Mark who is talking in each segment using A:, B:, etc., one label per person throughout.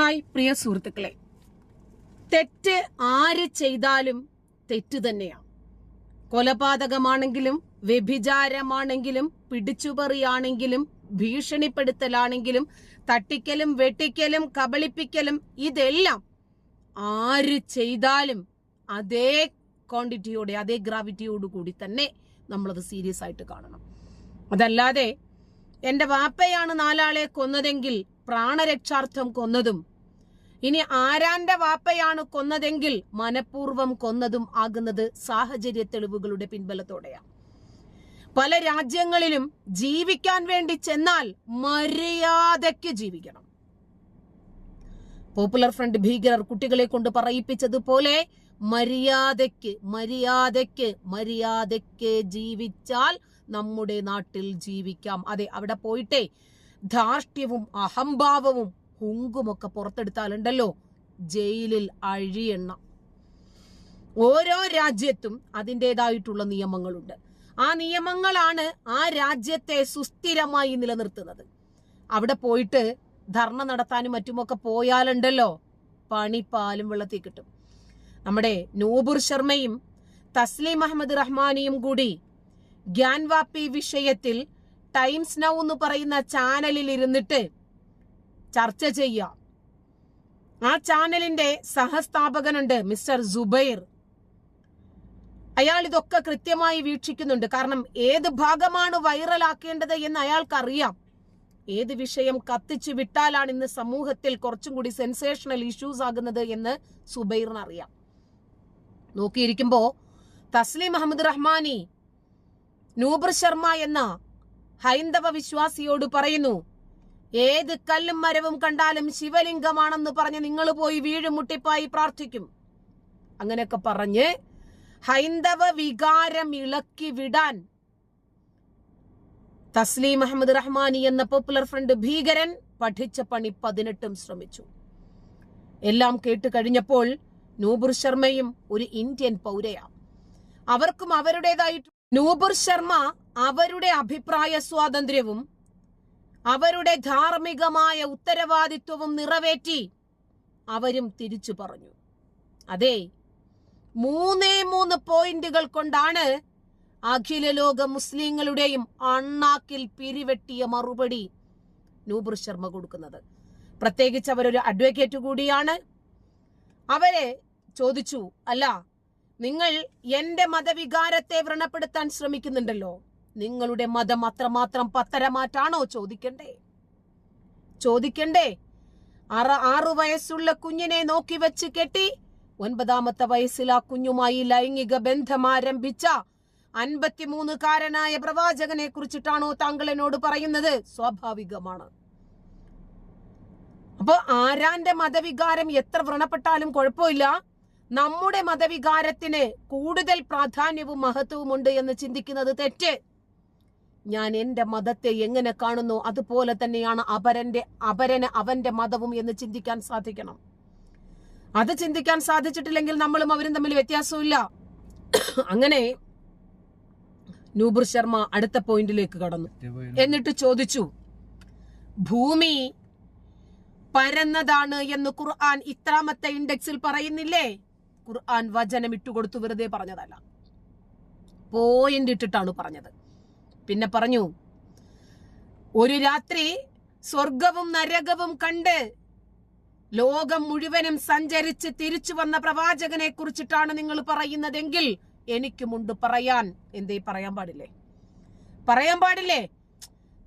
A: Hi പ്രിയ സുഹൃത്തുക്കളെ. തെറ്റ് ആര് ചെയ്താലും തെറ്റ് തന്നെയാണ്. കൊലപാതകമാണെങ്കിലും വ്യഭിചാരമാണെങ്കിലും പിടിച്ചുപറിയാണെങ്കിലും ഭീഷണിപ്പെടുത്തലാണെങ്കിലും തട്ടിക്കലും വെട്ടിക്കലും കബളിപ്പിക്കലും ഇതെല്ലാം ആര് ചെയ്താലും അതേ ക്വാണ്ടിറ്റിയോടെ അതേ ഗ്രാവിറ്റിയോട് കൂടി തന്നെ നമ്മളത് സീരിയസ് ആയിട്ട് കാണണം. അതല്ലാതെ എന്റെ വാപ്പയാണ് നാലാളെ കൊന്നതെങ്കിൽ പ്രാണരക്ഷാർത്ഥം കൊന്നതും ഇനി ആരാന്റെ വാപ്പയാണ് കൊന്നതെങ്കിൽ മനഃപൂർവം കൊന്നതും ആകുന്നത് സാഹചര്യ തെളിവുകളുടെ പിൻബലത്തോടെയാണ് പല രാജ്യങ്ങളിലും ജീവിക്കാൻ വേണ്ടി ചെന്നാൽ മര്യാദയ്ക്ക് ജീവിക്കണം. പോപ്പുലർ ഫ്രണ്ട് ഭീകരർ കുട്ടികളെ കൊണ്ട് പറയിപ്പിച്ചതുപോലെ മര്യാദയ്ക്ക് മര്യാദയ്ക്ക് മര്യാദയ്ക്ക് ജീവിച്ചാൽ നമ്മുടെ നാട്ടിൽ ജീവിക്കാം. അതെ അവിടെ പോയിട്ടേ ധാർഷ്ട്യവും അഹംഭാവവും ഹുങ്കുമൊക്കെ പുറത്തെടുത്താലുണ്ടല്ലോ. ജയിലിൽ അഴിയെണ്ണ. ഓരോ രാജ്യത്തും അതിന്റെതായിട്ടുള്ള നിയമങ്ങളുണ്ട്. ആ നിയമങ്ങളാണ് ആ രാജ്യത്തെ സുസ്ഥിരമായി നിലനിർത്തുന്നത്. അവിടെ പോയിട്ട് ധർണ നടത്താനും മറ്റുമൊക്കെ പോയാലുണ്ടല്ലോ. പണി പാലും വെള്ളത്തിൽ കിട്ടും. നമ്മുടെ നൂബുർ ശർമ്മയും തസ്ലീം അഹമ്മദ് റഹ്മാനിയും കൂടി ഗ്യാൻവാപ്പി വിഷയത്തിൽ ടൈംസ് നൗ എന്ന് പറയുന്ന ചാനലിൽ ഇരുന്നിട്ട് ചർച്ച ചെയ്യാം ആ ചാനലിന്റെ സഹസ്ഥാപകനുണ്ട് മിസ്റ്റർ സുബൈർ. അയാൾ ഇതൊക്കെ കൃത്യമായി വീക്ഷിക്കുന്നുണ്ട്. കാരണം ഏത് ഭാഗമാണ് വൈറലാക്കേണ്ടത് എന്ന് അയാൾക്കറിയാം. ഏത് വിഷയം കത്തിച്ചു വിട്ടാലാണ് ഇന്ന് സമൂഹത്തിൽ കുറച്ചും കൂടി സെൻസേഷണൽ ഇഷ്യൂസ് ആകുന്നത് എന്ന് സുബൈറിനറിയാം. നോക്കിയിരിക്കുമ്പോ തസ്ലീം അഹമ്മദ് റഹ്മാനി നൂബർ ശർമ്മ എന്ന ഹൈന്ദവ വിശ്വാസിയോട് പറയുന്നു ഏത് കല്ലും മരവും കണ്ടാലും ശിവലിംഗമാണെന്ന് പറഞ്ഞ് നിങ്ങൾ പോയി വീഴും മുട്ടിപ്പായി പ്രാർത്ഥിക്കും. അങ്ങനെയൊക്കെ പറഞ്ഞ് ഹൈന്ദവ വികാരം ഇളക്കി വിടാൻ തസ്ലീം അഹമ്മദ് റഹ്മാനി എന്ന പോപ്പുലർ ഫ്രണ്ട് ഭീകരൻ പഠിച്ച പണി പതിനെട്ടും ശ്രമിച്ചു. എല്ലാം കേട്ട് കഴിഞ്ഞപ്പോൾ നൂബുർ ശർമ്മയും ഒരു ഇന്ത്യൻ പൗരയാണ് അവർക്കും അവരുടേതായിട്ട് നൂബുർ ശർമ്മ അവരുടെ അഭിപ്രായ സ്വാതന്ത്ര്യവും അവരുടെ ധാർമ്മികമായ ഉത്തരവാദിത്വവും നിറവേറ്റി അവരും തിരിച്ചു പറഞ്ഞു. അതെ മൂന്നേ മൂന്ന് പോയിന്റുകൾ കൊണ്ടാണ് അഖില ലോക മുസ്ലിങ്ങളുടെയും അണ്ണാക്കിൽ പിരിവെട്ടിയ മറുപടി നൂബർ ശർമ്മ കൊടുക്കുന്നത്. പ്രത്യേകിച്ച് അവരൊരു അഡ്വക്കേറ്റ് കൂടിയാണ്. അവരെ ചോദിച്ചു അല്ല നിങ്ങൾ എന്റെ മതവികാരത്തെ വ്രണപ്പെടുത്താൻ ശ്രമിക്കുന്നുണ്ടല്ലോ നിങ്ങളുടെ മതം അത്രമാത്രം പത്തരമാറ്റാണോ ചോദിക്കണ്ടേ? ചോദിക്കണ്ടേ? അറ ആറു വയസ്സുള്ള കുഞ്ഞിനെ നോക്കി വെച്ച് കെട്ടി ഒൻപതാമത്തെ വയസ്സിൽ ആ കുഞ്ഞുമായി ലൈംഗിക ബന്ധം ആരംഭിച്ച അൻപത്തിമൂന്നുകാരനായ പ്രവാചകനെ കുറിച്ചിട്ടാണോ താങ്കൾ എന്നോട് പറയുന്നത്? സ്വാഭാവികമാണ്. അപ്പൊ ആരാന്റെ മതവികാരം എത്ര വ്രണപ്പെട്ടാലും കുഴപ്പമില്ല. നമ്മുടെ മതവികാരത്തിന് കൂടുതൽ പ്രാധാന്യവും മഹത്വവും ഉണ്ട് എന്ന് ചിന്തിക്കുന്നത് തെറ്റ്. ഞാൻ എന്റെ മതത്തെ എങ്ങനെ കാണുന്നു? അതുപോലെ തന്നെയാണ് അപരന്റെ അപരന് അവന്റെ മതവും എന്ന് ചിന്തിക്കാൻ സാധിക്കണം. അത് ചിന്തിക്കാൻ സാധിച്ചിട്ടില്ലെങ്കിൽ നമ്മളും അവരും തമ്മിൽ വ്യത്യാസമില്ല അങ്ങനെ നൂബുർ ശർമ്മ അടുത്ത പോയിന്റിലേക്ക് കടന്നു. എന്നിട്ട് ചോദിച്ചു ഭൂമി പരന്നതാണ് എന്ന് ഖുർആൻ ഇത്രാമത്തെ ഇൻഡെക്സിൽ പറയുന്നില്ലേ? ഖുർആൻ വചനം ഇട്ടുകൊടുത്തു വെറുതെ പറഞ്ഞതല്ല. പോയിന്റ് ഇട്ടിട്ടാണ് പറഞ്ഞത്. പിന്നെ പറഞ്ഞു ഒരു രാത്രി സ്വർഗവും നരകവും കണ്ട് ലോകം മുഴുവനും സഞ്ചരിച്ച് തിരിച്ചു വന്ന പ്രവാചകനെ കുറിച്ചിട്ടാണ് നിങ്ങൾ പറയുന്നതെങ്കിൽ എനിക്കുമുണ്ട് പറയാൻ. എന്തേ പറയാൻ പാടില്ലേ? പറയാൻ പാടില്ലേ?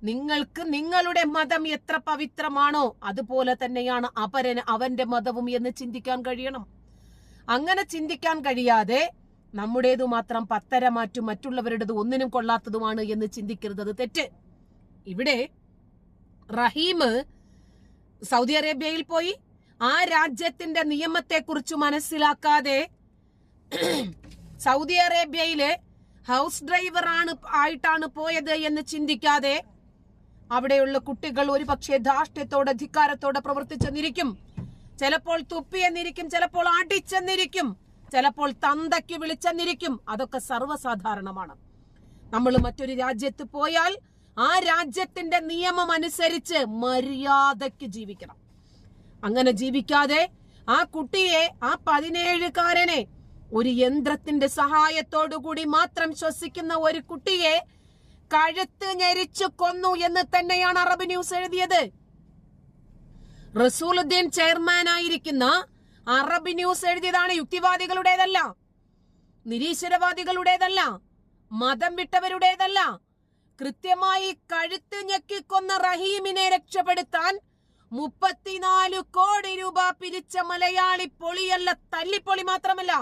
A: നിങ്ങൾക്ക് നിങ്ങളുടെ മതം എത്ര പവിത്രമാണോ അതുപോലെ തന്നെയാണ് അപരന് അവന്റെ മതവും എന്ന് ചിന്തിക്കാൻ കഴിയണം. അങ്ങനെ ചിന്തിക്കാൻ കഴിയാതെ നമ്മുടേതു മാത്രം പത്തര മാറ്റും മറ്റുള്ളവരുടേത് ഒന്നിനും കൊള്ളാത്തതുമാണ് എന്ന് ചിന്തിക്കരുത് തെറ്റ്. ഇവിടെ റഹീം സൗദി അറേബ്യയിൽ പോയി. ആ രാജ്യത്തിന്റെ നിയമത്തെക്കുറിച്ച് മനസ്സിലാക്കാതെ സൗദി അറേബ്യയിലെ ഹൗസ് ഡ്രൈവർ ആണ് ആയിട്ടാണ് പോയത് എന്ന് ചിന്തിക്കാതെ അവിടെയുള്ള കുട്ടികൾ ഒരുപക്ഷെ ധാർഷ്ട്യത്തോടെ അധികാരത്തോടെ പ്രവർത്തിച്ചെന്നിരിക്കും. ചിലപ്പോൾ തുപ്പിയെന്നിരിക്കും ചിലപ്പോൾ അടിച്ചെന്നിരിക്കും. ചിലപ്പോൾ തന്തയ്ക്ക് വിളിച്ചെന്നിരിക്കും. അതൊക്കെ സർവസാധാരണമാണ്. നമ്മൾ മറ്റൊരു രാജ്യത്ത് പോയാൽ ആ രാജ്യത്തിന്റെ നിയമം അനുസരിച്ച് മര്യാദയ്ക്ക് ജീവിക്കണം. അങ്ങനെ ജീവിക്കാതെ ആ കുട്ടിയെ ആ പതിനേഴുകാരനെ ഒരു യന്ത്രത്തിന്റെ കൂടി മാത്രം ശ്വസിക്കുന്ന ഒരു കുട്ടിയെ കഴുത്ത് ഞെരിച്ചു കൊന്നു എന്ന് തന്നെയാണ് അറബ് ന്യൂസ് എഴുതിയത്. റസൂലുദ്ദീൻ ചെയർമാൻ ആയിരിക്കുന്ന അറബ് ന്യൂസ് എഴുതിയതാണ് യുക്തിവാദികളുടേതല്ല നിരീശ്വരവാദികളുടേതല്ല മതം വിട്ടവരുടേതല്ല. കൃത്യമായി കഴുത്ത് ഞെക്കിക്കൊന്ന റഹീമിനെ രക്ഷപ്പെടുത്താൻ മുപ്പത്തിനാല് കോടി രൂപ പിരിച്ച മലയാളി പൊളിയല്ല തല്ലിപ്പൊളി മാത്രമല്ല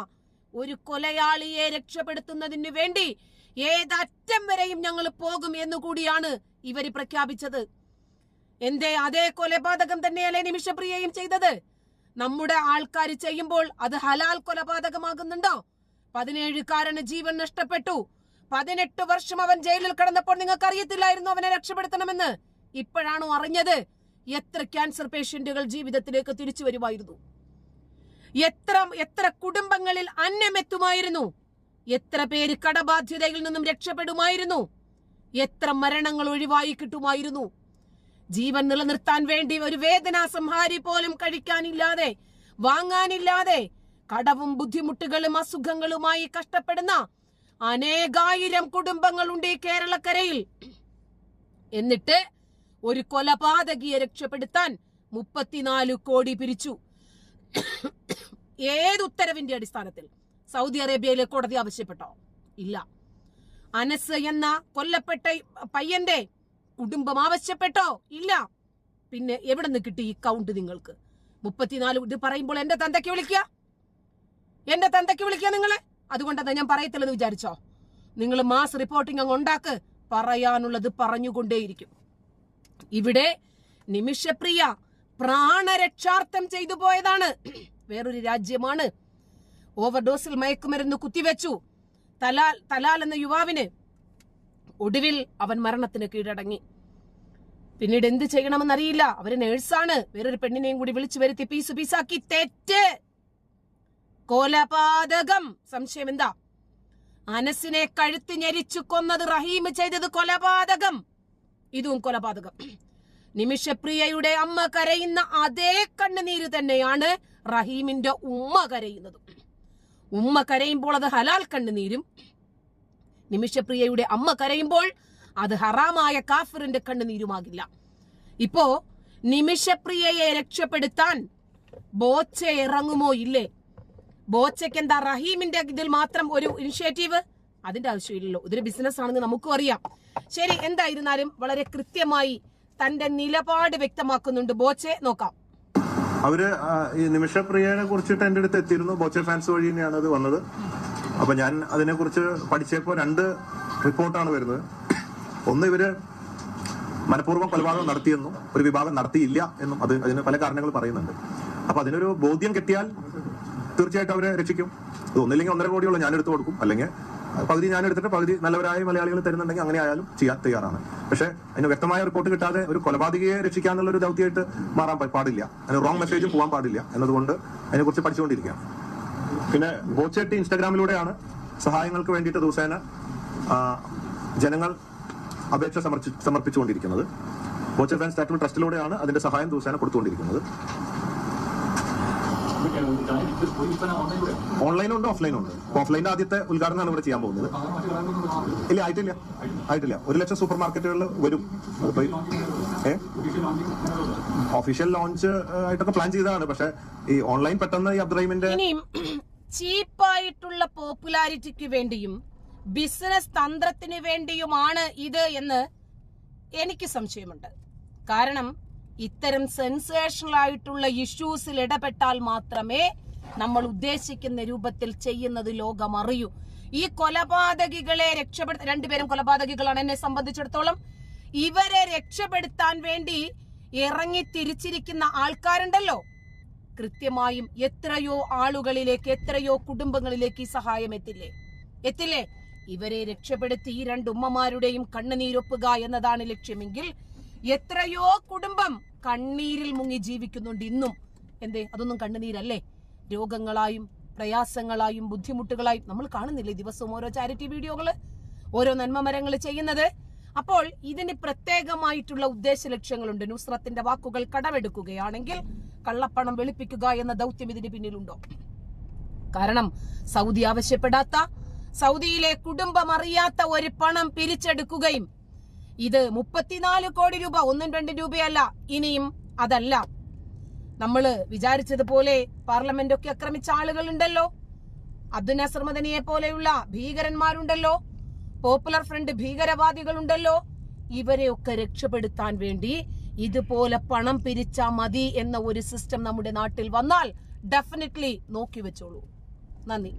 A: ഒരു കൊലയാളിയെ രക്ഷപ്പെടുത്തുന്നതിന് വേണ്ടി ഏതറ്റം വരെയും ഞങ്ങൾ പോകും എന്നുകൂടിയാണ് ഇവർ പ്രഖ്യാപിച്ചത്. എന്തേ അതേ കൊലപാതകം തന്നെയല്ലേ നിമിഷപ്രിയയും ചെയ്തത്? നമ്മുടെ ആൾക്കാർ ചെയ്യുമ്പോൾ അത് ഹലാൽ കൊലപാതകമാകുന്നുണ്ടോ? പതിനേഴുകാരന് ജീവൻ നഷ്ടപ്പെട്ടു. പതിനെട്ട് വർഷം അവൻ ജയിലിൽ കിടന്നപ്പോൾ നിങ്ങൾക്ക് അറിയത്തില്ലായിരുന്നു അവനെ രക്ഷപ്പെടുത്തണമെന്ന്. ഇപ്പോഴാണോ അറിഞ്ഞത്? എത്ര ക്യാൻസർ പേഷ്യന്റുകൾ ജീവിതത്തിലേക്ക് തിരിച്ചു വരുമായിരുന്നു. എത്ര എത്ര കുടുംബങ്ങളിൽ അന്നമെത്തുമായിരുന്നു എത്ര പേര് കടബാധ്യതയിൽ നിന്നും രക്ഷപ്പെടുമായിരുന്നു. എത്ര മരണങ്ങൾ ഒഴിവായി കിട്ടുമായിരുന്നു. ജീവൻ നിലനിർത്താൻ വേണ്ടി ഒരു വേദനാ സംഹാരി പോലും കഴിക്കാനില്ലാതെ വാങ്ങാനില്ലാതെ കടവും ബുദ്ധിമുട്ടുകളും അസുഖങ്ങളുമായി കഷ്ടപ്പെടുന്ന അനേകായിരം കുടുംബങ്ങളുണ്ട് ഈ കേരളക്കരയിൽ. എന്നിട്ട് ഒരു കൊലപാതകിയെ രക്ഷപ്പെടുത്താൻ മുപ്പത്തിനാല് കോടി പിരിച്ചു. ഏത് ഉത്തരവിന്റെ അടിസ്ഥാനത്തിൽ? സൗദി അറേബ്യയിലെ കോടതി ആവശ്യപ്പെട്ടോ? ഇല്ല. അനസ് എന്ന കൊല്ലപ്പെട്ട പയ്യന്റെ കുടുംബം ആവശ്യപ്പെട്ടോ? ഇല്ല. പിന്നെ എവിടെ നിന്ന് കിട്ടി ഈ കൗണ്ട് നിങ്ങൾക്ക്? മുപ്പത്തിനാല് ഇത് പറയുമ്പോൾ എന്റെ തന്തയ്ക്ക് വിളിക്കുക എന്റെ തന്തയ്ക്ക് വിളിക്കുക നിങ്ങളെ. അതുകൊണ്ടാണ് ഞാൻ പറയത്തില്ലെന്ന് വിചാരിച്ചോ? നിങ്ങൾ മാസ് റിപ്പോർട്ടിംഗ് അങ്ങ് ഉണ്ടാക്ക്. പറയാനുള്ളത് പറഞ്ഞുകൊണ്ടേയിരിക്കും. ഇവിടെ നിമിഷപ്രിയ പ്രാണരക്ഷാർത്ഥം ചെയ്തു പോയതാണ്. വേറൊരു രാജ്യമാണ്. ഓവർഡോസിൽ മയക്കുമരുന്ന് കുത്തിവെച്ചു. തലാൽ തലാൽ എന്ന യുവാവിന് ഒടുവിൽ അവൻ മരണത്തിന് കീഴടങ്ങി. പിന്നീട് എന്ത് ചെയ്യണമെന്നറിയില്ല. അവർ നേഴ്സാണ്. വേറൊരു പെണ്ണിനെയും കൂടി വിളിച്ചു വരുത്തി പീസ് പീസാക്കി. തെറ്റ്. കൊലപാതകം. സംശയം എന്താ? അനസിനെ കഴുത്ത് ഞെരിച്ചു കൊന്നത് റഹീം ചെയ്തത് കൊലപാതകം. ഇതും കൊലപാതകം. നിമിഷപ്രിയയുടെ അമ്മ കരയുന്ന അതേ കണ്ണുനീര് തന്നെയാണ് റഹീമിന്റെ ഉമ്മ കരയുന്നത്. ഉമ്മ കരയുമ്പോൾ അത് ഹലാൽ കണ്ണുനീരും. നിമിഷപ്രിയയുടെ അമ്മ കരയുമ്പോൾ അത് ഹറാമായ കാഫിറിന്റെ കണ്ണുനീരുമാകില്ല ഇപ്പോ നിമിഷപ്രിയയെ രക്ഷപ്പെടുത്താൻ ബോച്ച ഇറങ്ങുമോ ഇല്ലേ? ബോച്ചയ്ക്ക് എന്താ റഹീമിന്റെ ഇതിൽ മാത്രം ഒരു ഇനിഷ്യേറ്റീവ്? അതിന്റെ ആവശ്യമില്ലല്ലോ. ഇതൊരു ബിസിനസ് ആണെന്ന് നമുക്കും അറിയാം. ശരി എന്തായിരുന്നാലും വളരെ കൃത്യമായി തന്റെ നിലപാട് വ്യക്തമാക്കുന്നുണ്ട്. ബോച്ചെ നോക്കാം.
B: അവർ ഈ നിമിഷപ്രിയനെ കുറിച്ചിട്ട് എന്റെ അടുത്ത് എത്തിയിരുന്നു. ബോച്ചെ ഫാൻസ് വഴി തന്നെയാണ് അത് വന്നത്. അപ്പൊ ഞാൻ അതിനെക്കുറിച്ച് പഠിച്ചപ്പോ രണ്ട് റിപ്പോർട്ടാണ് വരുന്നത്. ഒന്ന് ഇവർ മനഃപൂർവം കൊലപാതകം നടത്തിയെന്നും ഒരു വിഭാഗം നടത്തിയില്ല എന്നും അത് അതിന് പല കാരണങ്ങൾ പറയുന്നുണ്ട്. അപ്പൊ അതിനൊരു ബോധ്യം കിട്ടിയാൽ തീർച്ചയായിട്ടും അവരെ രക്ഷിക്കും. ഇത് ഒന്നില്ലെങ്കിൽ ഒന്നര കോടിയുള്ള ഞാൻ എടുത്തു കൊടുക്കും. അല്ലെങ്കിൽ പകുതി ഞാൻ എടുത്തിട്ട് പകുതി നല്ലവരായ മലയാളികൾ തരുന്നുണ്ടെങ്കിൽ അങ്ങനെ ആയാലും ചെയ്യാൻ തയ്യാറാണ്. പക്ഷെ അതിന് വ്യക്തമായ റിപ്പോർട്ട് കിട്ടാതെ ഒരു കൊലപാതകയെ രക്ഷിക്കാന്നുള്ള ഒരു ദൗത്യമായിട്ട് മാറാൻ പാടില്ല. അതിന് റോങ് മെസ്സേജും പോകാൻ പാടില്ല എന്നതുകൊണ്ട് അതിനെക്കുറിച്ച് പഠിച്ചുകൊണ്ടിരിക്കുകയാണ്. പിന്നെ ബോച്ചേട്ടി ഇൻസ്റ്റാഗ്രാമിലൂടെയാണ് സഹായങ്ങൾക്ക് വേണ്ടിയിട്ട് ദിവസേന ജനങ്ങൾ അപേക്ഷ സമർപ്പി- സമർപ്പിച്ചുകൊണ്ടിരിക്കുന്നത്. ബോച്ചർ ഫാൻസ് ചാരിറ്റബിൾ ട്രസ്റ്റിലൂടെയാണ് അതിന്റെ സഹായം ദിവസേന കൊടുത്തുകൊണ്ടിരിക്കുന്നത്. ഓൺലൈനും ഉണ്ട് ഓഫ്ലൈനും ഉണ്ട് ഓഫ്ലൈന്റെ ആദ്യത്തെ ഉദ്ഘാടനമാണ് ഇവിടെ ചെയ്യാൻ പോകുന്നത്. ഇല്ല ആയിട്ടില്ല. ആയിട്ടില്ല. ഒരു ലക്ഷം സൂപ്പർ മാർക്കറ്റുകളിൽ വരും. അതിപ്പോ ഏ? ലോഞ്ച് ആയിട്ടൊക്കെ പ്ലാൻ ചെയ്തതാണ്. പക്ഷെ ഈ ഓൺലൈൻ പെട്ടെന്ന് ഈ അബ്ദുറഹിമിന്റെ
A: ഇനിയും ചീപ്പായിട്ടുള്ള പോപ്പുലാരിറ്റിക്ക് വേണ്ടിയും ബിസിനസ് തന്ത്രത്തിന് വേണ്ടിയുമാണ് ഇത് എന്ന് എനിക്ക് സംശയമുണ്ട്. കാരണം ഇത്തരം സെൻസേഷണൽ ആയിട്ടുള്ള ഇഷ്യൂസിൽ ഇടപെട്ടാൽ മാത്രമേ നമ്മൾ ഉദ്ദേശിക്കുന്ന രൂപത്തിൽ ചെയ്യുന്നത് ലോകം അറിയൂ. ഈ കൊലപാതകികളെ രക്ഷപ്പെടുത്ത രണ്ടുപേരും കൊലപാതകികളാണ് എന്നെ സംബന്ധിച്ചിടത്തോളം. ഇവരെ രക്ഷപ്പെടുത്താൻ വേണ്ടി ഇറങ്ങി തിരിച്ചിരിക്കുന്ന ആൾക്കാരുണ്ടല്ലോ. കൃത്യമായും എത്രയോ ആളുകളിലേക്ക് എത്രയോ കുടുംബങ്ങളിലേക്ക് ഈ സഹായം എത്തില്ലേ? എത്തില്ലേ? ഇവരെ രക്ഷപ്പെടുത്തി ഈ രണ്ട് ഉമ്മമാരുടെയും കണ്ണുനീരൊപ്പുക എന്നതാണ് ലക്ഷ്യമെങ്കിൽ എത്രയോ കുടുംബം കണ്ണീരിൽ മുങ്ങി ജീവിക്കുന്നുണ്ട് ഇന്നും. എന്തേ? അതൊന്നും കണ്ണുനീരല്ലേ? രോഗങ്ങളായും പ്രയാസങ്ങളായും ബുദ്ധിമുട്ടുകളായും നമ്മൾ കാണുന്നില്ലേ ദിവസവും ഓരോ ചാരിറ്റി വീഡിയോകൾ? ഓരോ നന്മ മരങ്ങൾ ചെയ്യുന്നത്? അപ്പോൾ ഇതിന് പ്രത്യേകമായിട്ടുള്ള ഉദ്ദേശ ലക്ഷ്യങ്ങളുണ്ട്. നുസ്രത്തിന്റെ വാക്കുകൾ കടമെടുക്കുകയാണെങ്കിൽ കള്ളപ്പണം വെളുപ്പിക്കുക എന്ന ദൗത്യം ഇതിന് പിന്നിലുണ്ടോ? കാരണം സൗദി ആവശ്യപ്പെടാത്ത സൗദിയിലെ കുടുംബം അറിയാത്ത ഒരു പണം പിരിച്ചെടുക്കുകയും ഇത് മുപ്പത്തിനാല് കോടി രൂപ ഒന്നും രണ്ടും രൂപയല്ല ഇനിയും അതല്ല. നമ്മൾ വിചാരിച്ചതുപോലെ പാർലമെന്റ് ഒക്കെ ആക്രമിച്ച ആളുകളുണ്ടല്ലോ. അബ്ദുൽ നസർ മദനിയെ പോലെയുള്ള ഭീകരന്മാരുണ്ടല്ലോ. Popular front ഭീകരവാദികളുണ്ടല്ലോ. ഇവരെയൊക്കെ രക്ഷപ്പെടുത്താൻ വേണ്ടി ഇതുപോലെ പണം പിരിച്ചാ മതി എന്ന ഒരു സിസ്റ്റം നമ്മുടെ നാട്ടിൽ വന്നാൽ ഡെഫിനറ്റ്ലി നോക്കി വെച്ചോളൂ. നന്ദി.